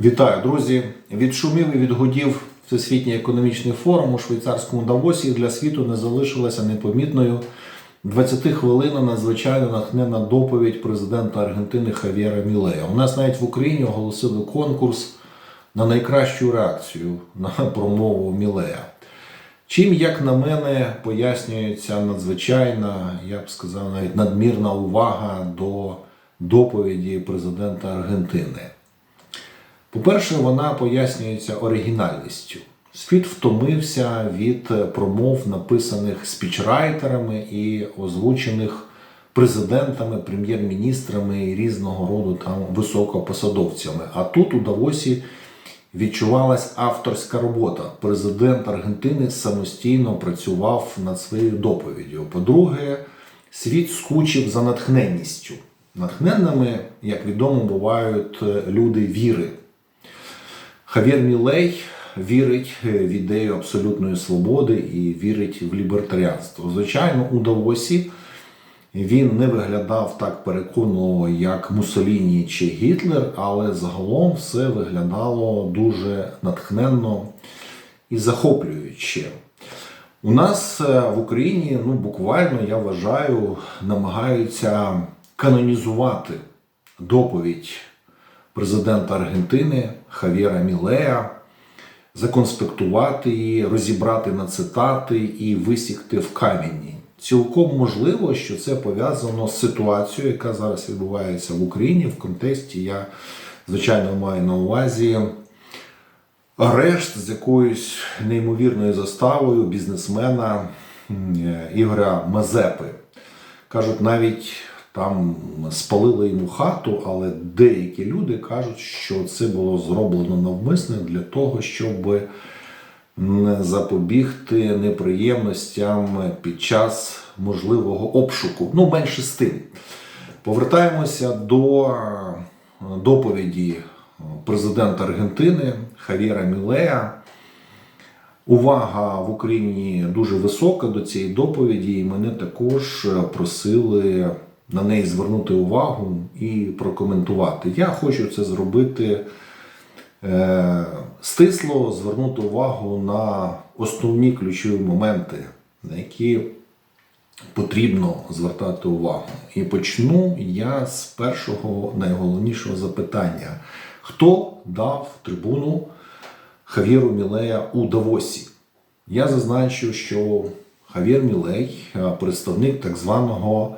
Вітаю, друзі! Від шумів і від гудів Всесвітній економічний форум у швейцарському Давосі для світу не залишилася непомітною 20 хвилин надзвичайно натхненна доповідь президента Аргентини Хав'єра Мілея. У нас навіть в Україні оголосили конкурс на найкращу реакцію на промову Мілея. Чим, як на мене, пояснюється надзвичайна, я б сказав, навіть надмірна увага до доповіді президента Аргентини. По-перше, вона пояснюється оригінальністю. Світ втомився від промов, написаних спічрайтерами і озвучених президентами, прем'єр-міністрами і різного роду там високопосадовцями. А тут у Давосі відчувалась авторська робота. Президент Аргентини самостійно працював над своєю доповіддю. По-друге, світ скучив за натхненністю. Натхненними, як відомо, бувають люди віри. Хав'єр Мілей вірить в ідею абсолютної свободи і вірить в лібертаріанство. Звичайно, у Давосі він не виглядав так переконливо, як Муссоліні чи Гітлер, але загалом все виглядало дуже натхненно і захоплююче. У нас е, в Україні ну, буквально, я вважаю, намагаються канонізувати доповідь президента Аргентини Хав'єра Мілея, законспектувати її, розібрати на цитати і висікти в камені. Цілком можливо, що це пов'язано з ситуацією, яка зараз відбувається в Україні в контексті. Я, звичайно, маю на увазі арешт з якоюсь неймовірною заставою бізнесмена Ігоря Мазепи. Кажуть, навіть там спалили йому хату, але деякі люди кажуть, що це було зроблено навмисно для того, щоб м, запобігти неприємностям під час можливого обшуку. Ну, менше з тим. Повертаємося до е, доповіді президента Аргентини Хав'єра Мілея. Увага в Україні дуже висока до цієї доповіді, і мене також просили на неї звернути увагу і прокоментувати. Я хочу це зробити е, стисло, звернути увагу на основні ключові моменти, на які потрібно звертати увагу. І почну я з першого найголовнішого запитання: хто дав трибуну Хав'єру Мілея у Давосі? Я зазначу, що Хав'єр Мілей е, представник так званого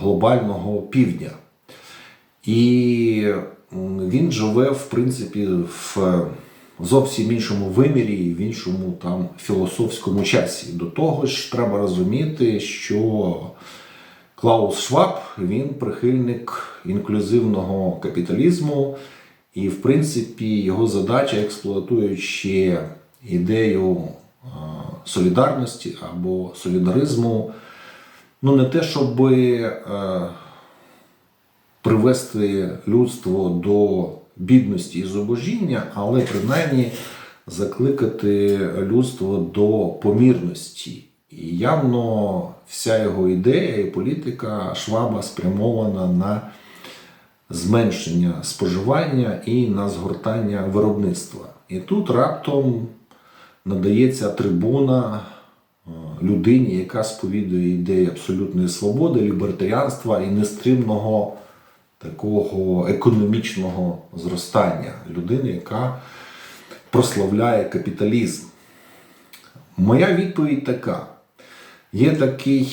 глобального півдня. І він живе, в принципі, в зовсім іншому вимірі, в іншому там філософському часі. До того ж, треба розуміти, що Клаус Шваб він прихильник інклюзивного капіталізму, і, в принципі, його задача, експлуатуючи ідею е, солідарності або солідаризму, ну не те, щоб е, привести людство до бідності і зубожіння, але принаймні закликати людство до помірності. І явно вся його ідея і політика Шваба спрямована на зменшення споживання і на згортання виробництва. І тут раптом надається трибуна людині, яка сповідує ідеї абсолютної свободи, лібертаріанства і нестримного такого економічного зростання. Людини, яка прославляє капіталізм. Моя відповідь така: є такий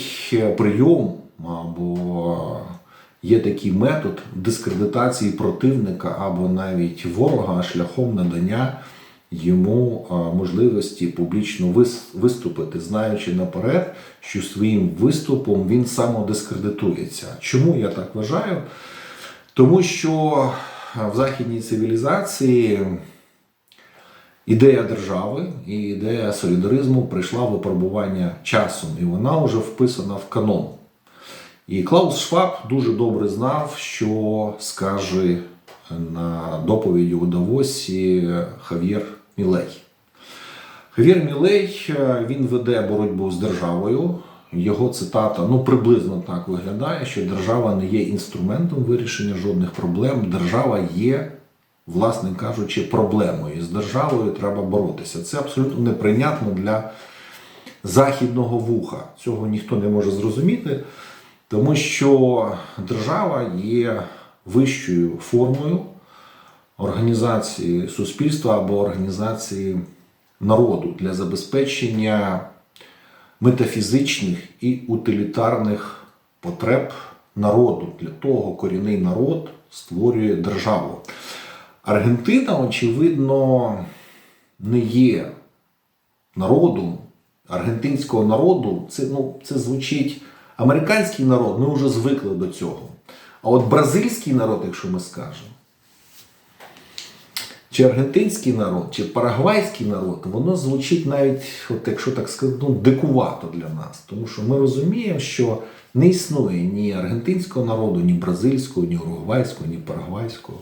прийом або є такий метод дискредитації противника або навіть ворога шляхом надання йому можливості публічно виступити, знаючи наперед, що своїм виступом він самодискредитується. Чому я так вважаю? Тому що в західній цивілізації ідея держави і ідея солідаризму прийшла випробування часом, і вона вже вписана в канон. І Клаус Шваб дуже добре знав, що скаже на доповіді у Давосі Хав'єр Мілей. Хав'єр Мілей е, він веде боротьбу з державою. Його цитата ну приблизно так виглядає, що держава не є інструментом вирішення жодних проблем. Держава є власне кажучи, проблемою. І з державою треба боротися. Це абсолютно неприйнятно для західного вуха. Цього ніхто не може зрозуміти, тому що держава є вищою формою організації суспільства або організації народу для забезпечення метафізичних і утилітарних потреб народу. Для того корінний народ створює державу. Аргентина, очевидно, не є народом, аргентинського народу. Це, ну, це звучить американський народ, ми вже звикли до цього. А от бразильський народ, якщо ми скажемо, чи аргентинський народ, чи парагвайський народ, воно звучить навіть, от якщо так сказати, ну, дикувато для нас. Тому що ми розуміємо, що не існує ні аргентинського народу, ні бразильського, ні уругвайського, ні парагвайського,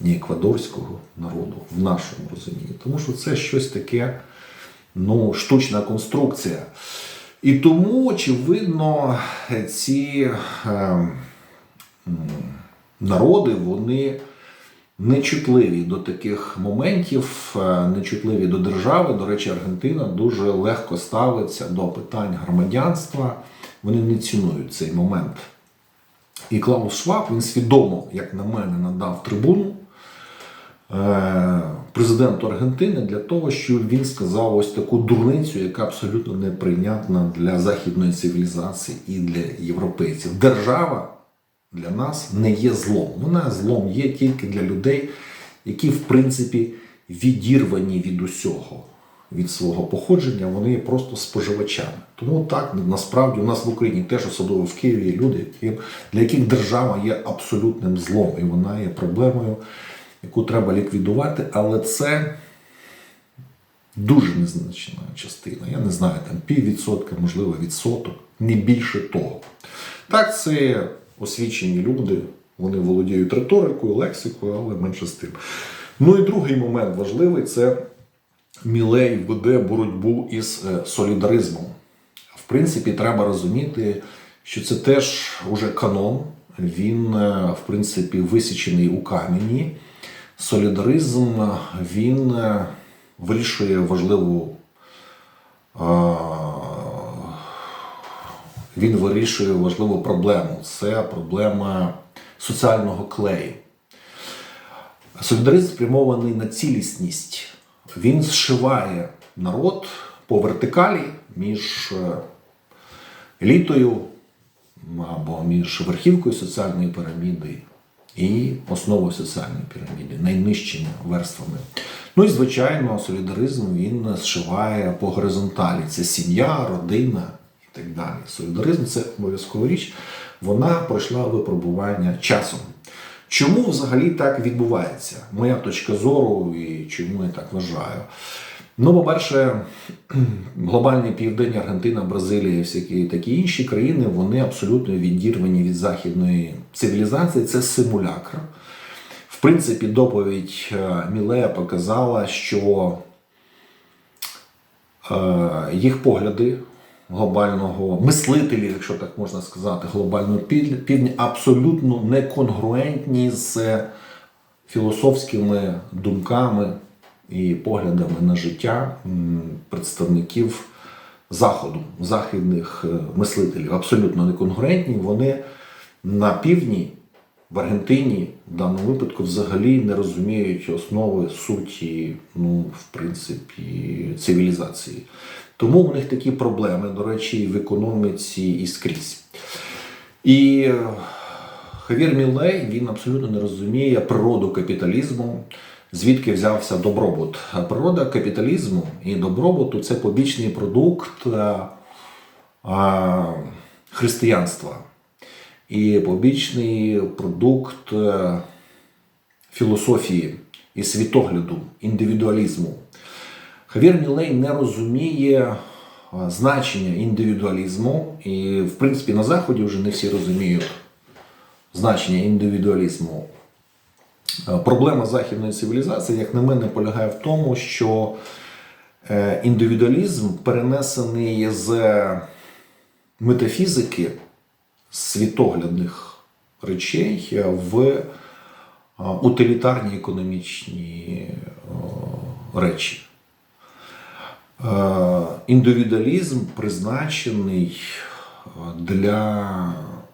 ні еквадорського народу в нашому розумінні. Тому що це щось таке, ну, штучна конструкція. І тому, очевидно, ці е, м, народи, вони нечутливі до таких моментів, е, нечутливі до держави. До речі, Аргентина дуже легко ставиться до питань громадянства. Вони не цінують цей момент. І Клаус Шваб, він свідомо, як на мене, надав трибуну е, президенту Аргентини для того, щоб він сказав ось таку дурницю, яка абсолютно неприйнятна для західної цивілізації і для європейців. Держава для нас не є злом. Вона злом є тільки для людей, які, в принципі, відірвані від усього, від свого походження, вони є просто споживачами. Тому так насправді у нас в Україні теж, особливо в Києві, є люди, для яких держава є абсолютним злом, і вона є проблемою, яку треба ліквідувати, але це. Дуже незначна частина. Я не знаю, там піввідсотка, можливо, відсоток, не більше того. Так, це освічені люди, вони володіють риторикою, лексикою, але менше з тим. Ну і другий момент важливий це Мілей веде боротьбу із е, солідаризмом. В принципі, треба розуміти, що це теж уже канон. Він, е, в принципі, висічений у камені. Солідаризм він е, вирішує важливу він вирішує важливу проблему. Це проблема соціального клею. Солідаризм спрямований на цілісність. Він зшиває народ по вертикалі між е, елітою або між верхівкою соціальної піраміди і основою соціальної піраміди, найнижчими верствами. Ну і звичайно, солідаризм він зшиває по горизонталі. Це сім'я, родина так далі. Солідаризм це обов'язкова річ, вона пройшла випробування часом. Чому взагалі так відбувається? Моя точка зору і чому я так вважаю? Ну, по-перше, глобальний південь, Аргентина, Бразилія, і всякі такі інші країни, вони абсолютно відірвані від західної цивілізації. Це симулякр. В принципі, доповідь е, Мілея показала, що е, їх погляди глобального мислителів, якщо так можна сказати, глобального пів- півдня абсолютно не конгруентні з філософськими думками і поглядами на життя представників Заходу, західних е, мислителів. Абсолютно не конгруентні. Вони на півдні, в Аргентині, в даному випадку, взагалі не розуміють основи суті, ну, в принципі, цивілізації. Тому в них такі проблеми, до речі, в економіці і скрізь. І е, Хавір Мілей він абсолютно не розуміє природу капіталізму, звідки взявся добробут. Природа капіталізму і добробуту це побічний продукт е, християнства і побічний продукт е, філософії і світогляду, індивідуалізму. Хавір Мілей не розуміє значення індивідуалізму, і, в принципі, на Заході вже не всі розуміють значення індивідуалізму. Е, Проблема західної цивілізації, як на мене, полягає в тому, що е, індивідуалізм перенесений з метафізики, світоглядних речей в утилітарні економічні речі. Е, Індивідуалізм призначений е, для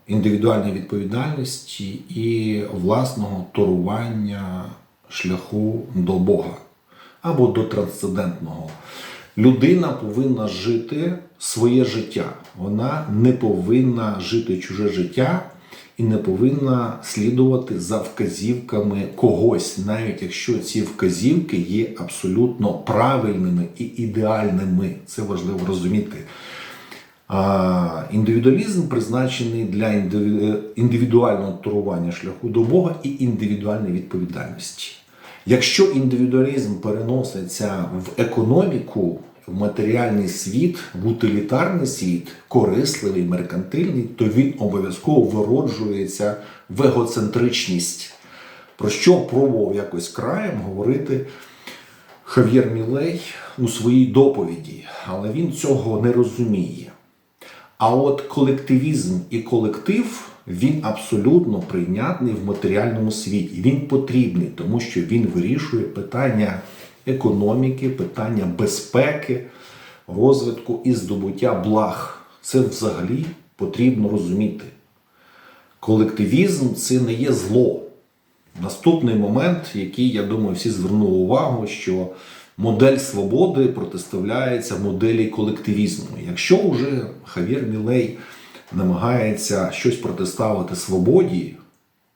індивідуальної відповідальності і власного торування шляху до Бога або до трансцендентного. Людина повинна жити своє життя. Вона не повинна жити чуже життя і не повинна слідувати за вказівками когось, навіть якщо ці вказівки є абсолютно правильними і ідеальними. Це важливо розуміти. А індивідуалізм призначений для індивідуального турування шляху до Бога і індивідуальної відповідальності. Якщо індивідуалізм переноситься в економіку, матеріальний світ, в утилітарний світ, корисливий, меркантильний, то він обов'язково вироджується в егоцентричність, про що пробував якось краєм говорити Хав'єр Мілей у своїй доповіді, але він цього не розуміє. А от колективізм і колектив він абсолютно прийнятний в матеріальному світі. Він потрібний, тому що він вирішує питання економіки, питання безпеки, розвитку і здобуття благ. Це взагалі потрібно розуміти. Колективізм це не є зло. Наступний момент, який, я думаю, всі звернули увагу, що модель свободи протиставляється моделі колективізму. Якщо вже Хавір Мілей намагається щось протиставити свободі,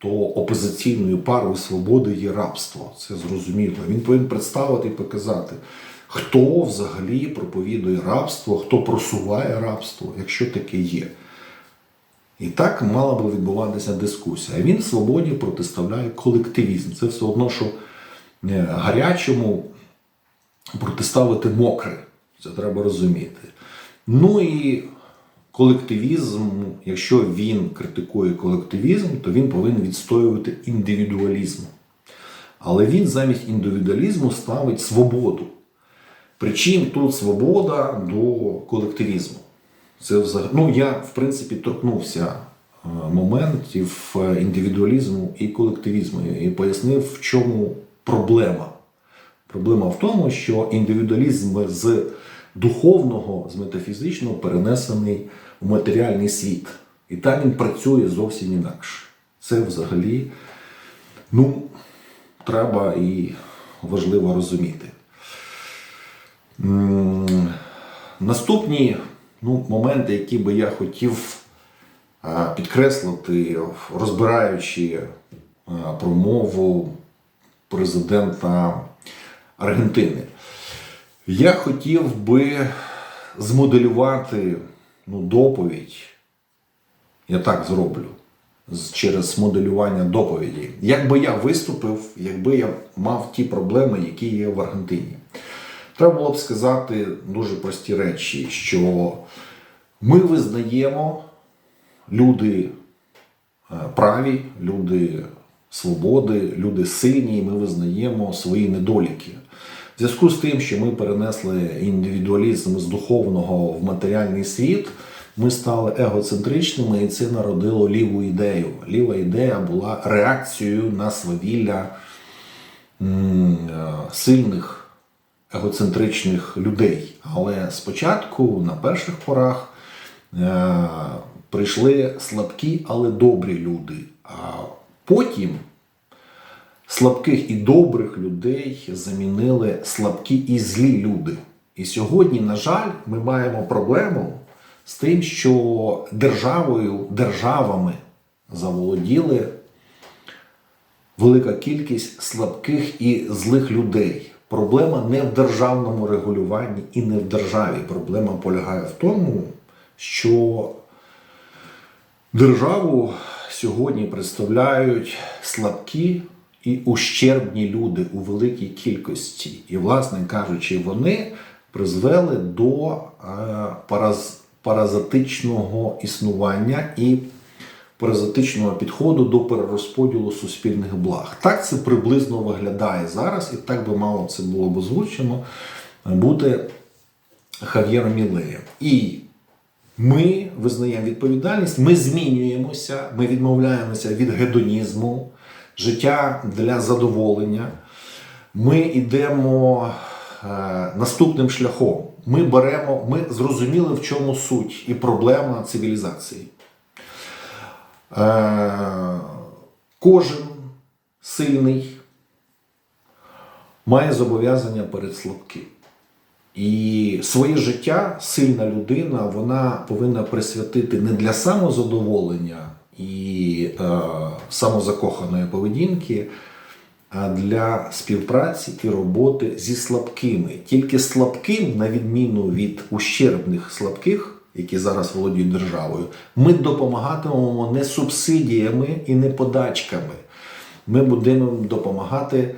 то опозиційною парою свободи є рабство. Це зрозуміло. Він повинен представити і показати, хто взагалі проповідує рабство, хто просуває рабство, якщо таке є. І так мала би відбуватися дискусія. Він свободі протиставляє колективізм. Це все одно, що е, гарячому протиставити мокре. Це треба розуміти. Ну і колективізм, якщо він критикує колективізм, то він повинен відстоювати індивідуалізм. Але він замість індивідуалізму ставить свободу. Причим тут свобода до колективізму. Це взагалі, ну я в принципі торкнувся е, моментів е, індивідуалізму і колективізму і пояснив, в чому проблема. Проблема в тому, що індивідуалізм з духовного, з метафізичного перенесений в матеріальний світ. І там він працює зовсім інакше. Це взагалі ну, треба і важливо розуміти. Наступні ну, моменти, які би я хотів підкреслити, розбираючи промову президента Аргентини. Я хотів би змоделювати ну, доповідь, я так зроблю, через моделювання доповіді. Як би я виступив, якби я мав ті проблеми, які є в Аргентині. Треба було б сказати дуже прості речі, що ми визнаємо люди е, праві, люди свободи, люди сильні, і ми визнаємо свої недоліки. В зв'язку з тим, що ми перенесли індивідуалізм з духовного в матеріальний світ, ми стали егоцентричними, і це народило ліву ідею. Ліва ідея була реакцією на свавілля сильних егоцентричних людей. Але спочатку, на перших порах, е, прийшли слабкі, але добрі люди. А потім слабких і добрих людей замінили слабкі і злі люди. І сьогодні, на жаль, ми маємо проблему з тим, що державою, державами заволоділи велика кількість слабких і злих людей. Проблема не в державному регулюванні і не в державі. Проблема полягає в тому, що державу сьогодні представляють слабкі і ущербні люди у великій кількості. І, власне кажучи, вони призвели до е, параз, паразитичного існування і паразитичного підходу до перерозподілу суспільних благ. Так це приблизно виглядає зараз, і так би мало це було б озвучено бути Хав'єром Мілеєм. І ми визнаємо відповідальність, ми змінюємося, ми відмовляємося від гедонізму, життя для задоволення. Ми йдемо е, наступним шляхом. Ми беремо, ми зрозуміли, в чому суть і проблема цивілізації. Е, кожен сильний має зобов'язання перед слабким. І своє життя сильна людина вона повинна присвятити не для самозадоволення і самозакоханої поведінки, для співпраці і роботи зі слабкими. Тільки слабким, на відміну від ущербних слабких, які зараз володіють державою, ми допомагатимемо не субсидіями і не подачками. Ми будемо допомагати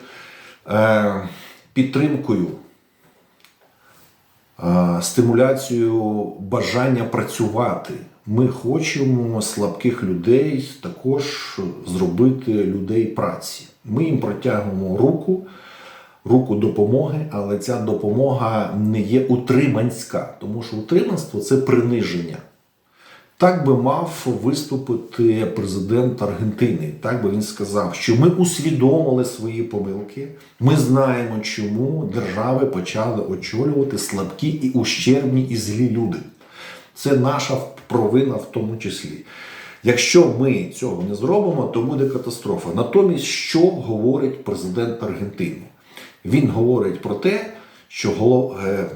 е, підтримкою е, стимуляцію бажання працювати. Ми хочемо слабких людей також зробити людей праці. Ми їм протягуємо руку, руку допомоги, але ця допомога не є утриманська, тому що утриманство це приниження. Так би мав виступити президент Аргентини. Так би він сказав, що ми усвідомили свої помилки. Ми знаємо, чому держави почали очолювати слабкі і ущербні і злі люди. Це наша провина в тому числі. Якщо ми цього не зробимо, то буде катастрофа. Натомість, що говорить президент Аргентини? Він говорить про те, що е,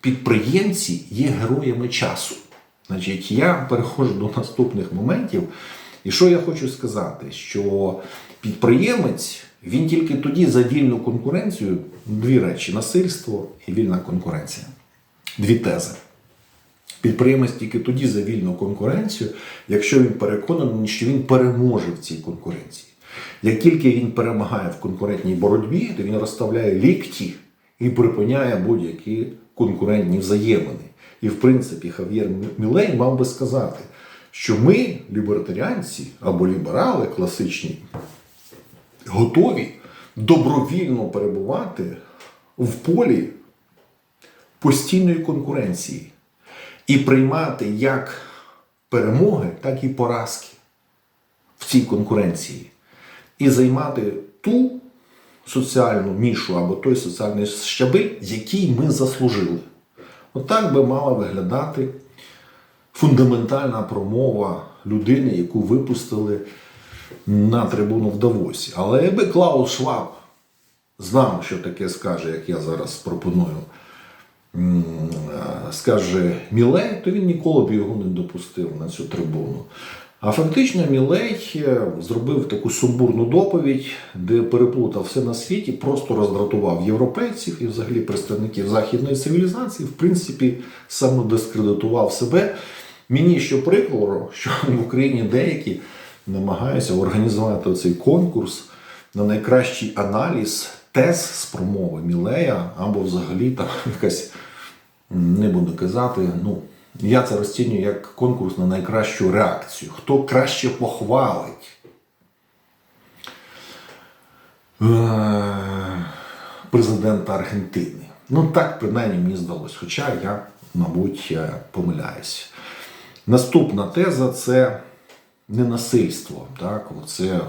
підприємці є героями часу. Значить, я переходжу до наступних моментів. І що я хочу сказати? Що підприємець він тільки тоді за вільну конкуренцію дві речі: насильство і вільна конкуренція. Дві тези. Підприємець тільки тоді за вільну конкуренцію, якщо він переконаний, що він переможе в цій конкуренції. Як тільки він перемагає в конкурентній боротьбі, то він розставляє лікті і припиняє будь-які конкурентні взаємини. І, в принципі, Хав'єр Мілей мав би сказати, що ми, лібертаріанці або ліберали класичні, готові добровільно перебувати в полі постійної конкуренції і приймати як перемоги, так і поразки в цій конкуренції, і займати ту соціальну нішу або той соціальний щабель, який ми заслужили. Отак би мала виглядати фундаментальна промова людини, яку випустили на трибуну в Давосі. Але якби Клаус Шваб знав, що таке скаже, як я зараз пропоную, скаже Мілей, то він ніколи б його не допустив на цю трибуну. А фактично Мілей е, зробив таку сумбурну доповідь, де переплутав все на світі, просто роздратував європейців і взагалі представників західної цивілізації, в принципі, самодискредитував себе. Мені що прикро, що в Україні деякі намагаються організувати цей конкурс на найкращий аналіз тез з промови Мілея, або взагалі там якась, не буду казати, ну, я це розцінюю як конкурс на найкращу реакцію. Хто краще похвалить? Е, Президента Аргентини. Ну, так принаймні мені здалося, хоча я, мабуть, е, помиляюсь. Наступна теза це ненасильство. Так? Це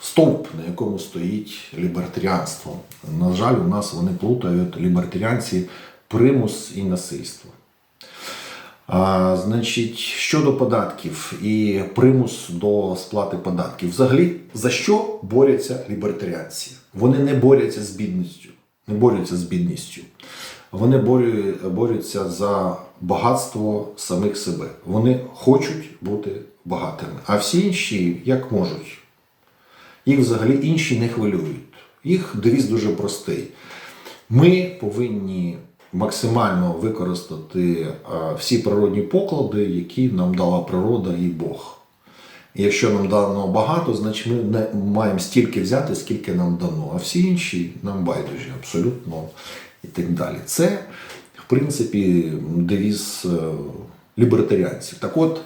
стовп, на якому стоїть лібертаріанство. На жаль, у нас вони плутають лібертаріанці примус і насильство. А, значить, щодо податків і примус до сплати податків. Взагалі, за що борються лібертаріанці? Вони не борються з бідністю, не борються з бідністю. Вони борю- борються за багатство самих себе. Вони хочуть бути багатими. А всі інші як можуть. Їх взагалі інші не хвилюють. Їх девіз дуже простий. Ми повинні максимально використати е, всі природні поклади, які нам дала природа і Бог. І якщо нам дано багато, значить ми не маємо стільки взяти, скільки нам дано, а всі інші нам байдужі, абсолютно і так далі. Це, в принципі, девіз е, лібертаріанців. Так от,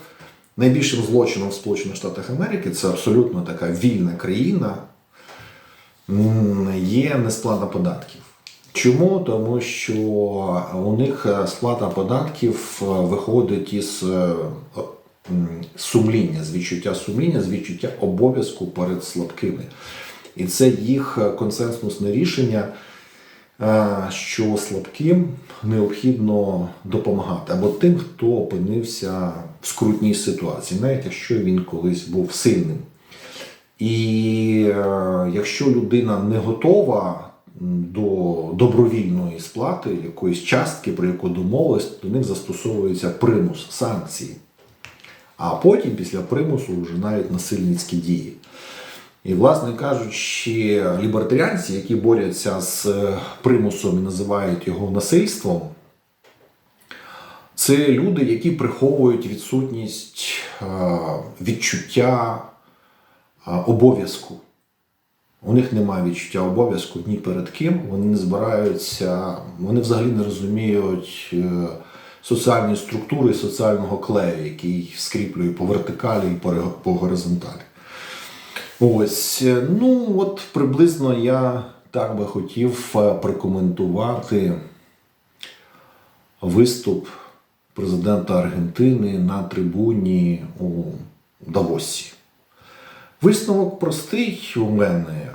найбільшим злочином в Сполучених Штатах Америки це абсолютно така вільна країна, є несплата податків. Чому? Тому що у них е, сплата податків е, виходить із е, сумління, з відчуття сумління, з відчуття обов'язку перед слабкими. І це їх консенсусне рішення, що слабким необхідно допомагати або тим, хто опинився в скрутній ситуації, навіть якщо він колись був сильним. І якщо людина не готова до добровільної сплати якоїсь частки, про яку домовились, до них застосовується примус, санкції. А потім, після примусу, вже навіть насильницькі дії. І, власне кажучи, лібертаріанці, які борються з е, примусом і називають його насильством, це люди, які приховують відсутність е, відчуття е, обов'язку. У них немає відчуття обов'язку ні перед ким, вони не збираються, вони взагалі не розуміють е, соціальні структури соціального клею, який скріплює по вертикалі і по горизонталі. Ось, е, ну от приблизно я так би хотів е, прокоментувати виступ президента Аргентини на трибуні у Давосі. Висновок простий у мене.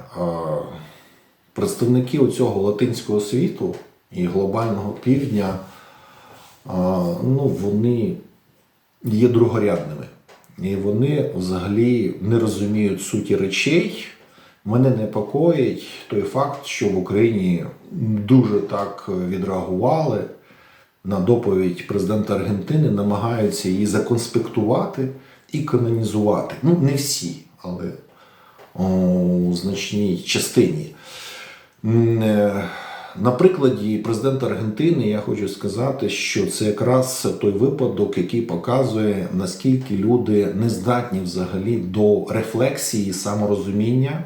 Представники цього латинського світу і глобального півдня, ну, вони є другорядними. І вони взагалі не розуміють суті речей. Мене непокоїть той факт, що в Україні дуже так відреагували на доповідь президента Аргентини, намагаються її законспектувати і канонізувати. Ну, не всі, але у значній частині. Е, На прикладі президента Аргентини я хочу сказати, що це якраз той випадок, який показує, наскільки люди не здатні взагалі до рефлексії, саморозуміння,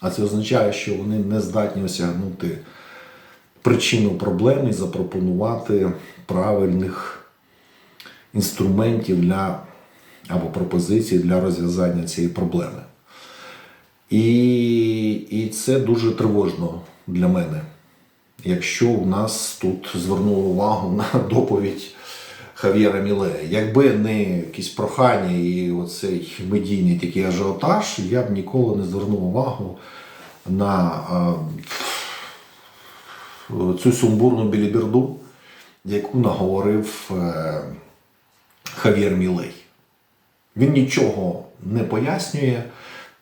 а це означає, що вони не здатні осягнути причину проблеми і запропонувати правильних інструментів для або пропозицій для розв'язання цієї проблеми. І, і це дуже тривожно для мене. Якщо у нас тут звернули увагу на доповідь Хав'єра Мілея. Якби не якісь прохання і оцей медійний такий ажіотаж, я б ніколи не звернув увагу на е, цю сумбурну біліберду, яку наговорив е, Хав'єр Мілей. Він нічого не пояснює,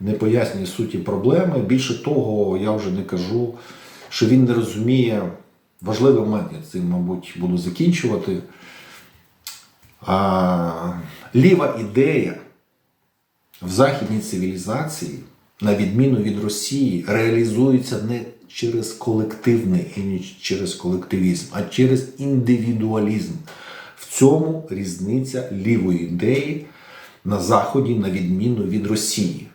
не пояснює суті проблеми. Більше того, я вже не кажу, що він не розуміє важливий момент, я цим, мабуть, буду закінчувати. А, ліва ідея в західній цивілізації, на відміну від Росії, реалізується не через колективний і не через колективізм, а через індивідуалізм. В цьому різниця лівої ідеї на Заході, на відміну від Росії.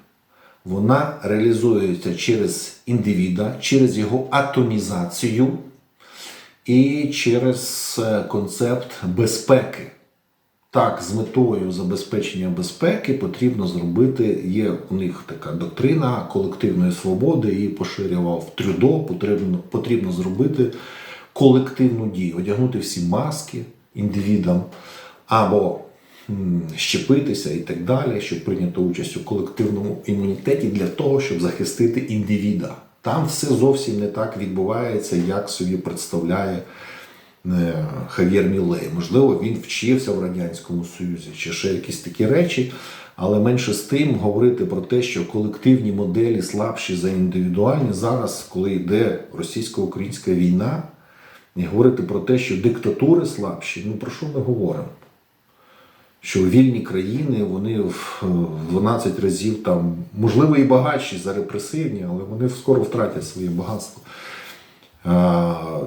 Вона реалізується через індивіда, через його атомізацію і через е, концепт безпеки. Так, з метою забезпечення безпеки потрібно зробити. Є у них така доктрина колективної свободи, її поширював Трюдо. Потрібно, потрібно зробити колективну дію, одягнути всі маски індивідам або щепитися і так далі, щоб прийняти участь у колективному імунітеті для того, щоб захистити індивіда. Там все зовсім не так відбувається, як собі представляє е, Хав'єр Мілей. Можливо, він вчився в Радянському Союзі чи ще якісь такі речі, але менше з тим говорити про те, що колективні моделі слабші за індивідуальні зараз, коли йде російсько-українська війна, і говорити про те, що диктатури слабші, ну про що ми говоримо? Що вільні країни вони в в 12 разів там, можливо, і багатші за репресивні, але вони скоро втратять своє багатство.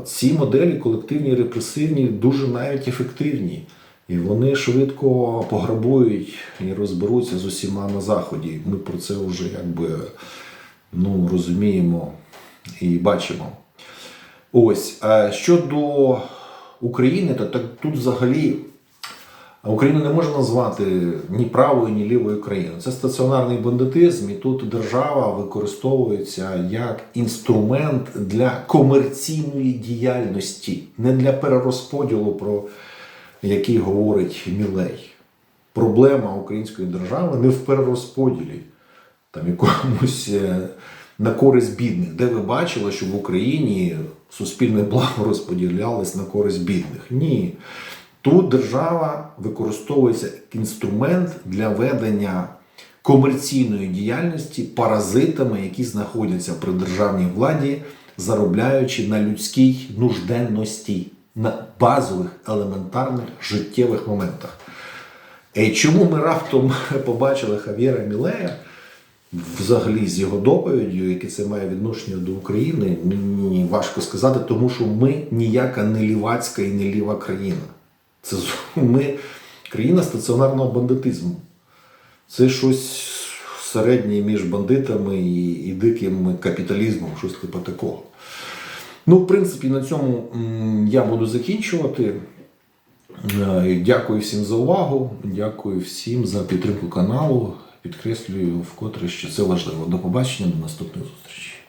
Ці моделі колективні і репресивні дуже навіть ефективні. І вони швидко пограбують і розберуться з усіма на заході. Ми про це вже якби ну, розуміємо і бачимо. Ось щодо України, то так тут взагалі Україну не можна назвати ні правою, ні лівою країною. Це стаціонарний бандитизм, і тут держава використовується як інструмент для комерційної діяльності, не для перерозподілу, про який говорить Мілей. проблема української держави не в перерозподілі там якомусь е, на користь бідних, де ви бачили, що в Україні суспільне благо розподілялось на користь бідних. Ні. Тут держава використовується як інструмент для ведення комерційної діяльності паразитами, які знаходяться при державній владі, заробляючи на людській нужденності, на базових елементарних життєвих моментах. І чому ми раптом побачили Хав'єра Мілея взагалі з його доповіддю, яке це має відношення до України, мені важко сказати, тому що ми ніяка не лівацька і не ліва країна. Це ми країна стаціонарного бандитизму. Це щось середнє між бандитами і, і диким капіталізмом, щось типу такого. Ну, в принципі, на цьому я буду закінчувати. Е, Дякую всім за увагу. Дякую всім за підтримку каналу. Підкреслюю вкотре, що це важливо. До побачення, до наступних зустрічей.